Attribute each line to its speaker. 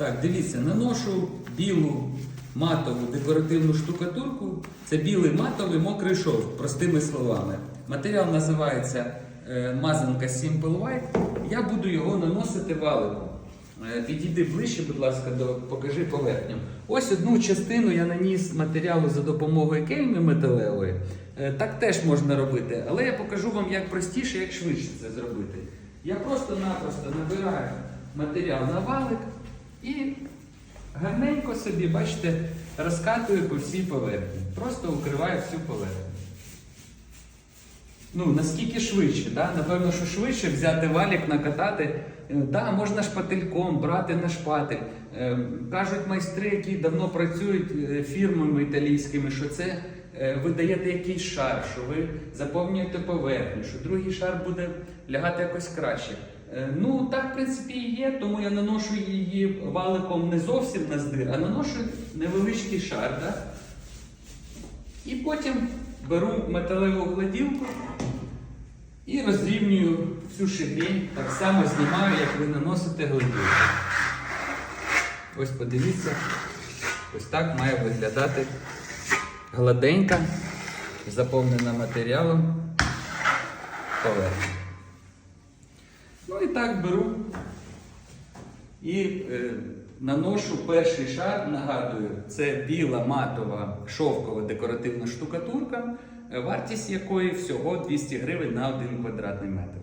Speaker 1: Так, дивіться, наношу білу матову декоративну штукатурку. Це білий матовий мокрий шов, простими словами. Матеріал називається е, мазанка Simple White. Я буду його наносити валиком. Е, Підійди ближче, будь ласка, до покажи поверхню. Ось одну частину я наніс матеріалу за допомогою кельми металевої. Е, Так теж можна робити, але я покажу вам, як простіше, як швидше це зробити. Я просто-напросто набираю матеріал на валик і гарненько собі, бачите, розкатую по всій поверхні. Просто укриваю всю поверхню. Ну, наскільки швидше, да? напевно, що швидше взяти валік, накатати. Е, Да, можна шпательком брати на шпатель. Е, Кажуть майстри, які давно працюють е, фірмами італійськими, що це ви даєте якийсь шар, що ви заповнюєте поверхню, що другий шар буде лягати якось краще. Е, Ну, так, в принципі, і є, тому я наношу її валиком не зовсім на здир, а наношу невеличкий шар. Да? І потім беру металеву гладілку і розрівнюю всю шибінь, так само знімаю, як ви наносите гладілку. Ось подивіться, ось так має виглядати гладенька, заповнена матеріалом поверхня. Так беру і е, наношу перший шар, нагадую, це біла матова шовкова декоративна штукатурка, вартість якої всього 200 гривень на 1 квадратний метр.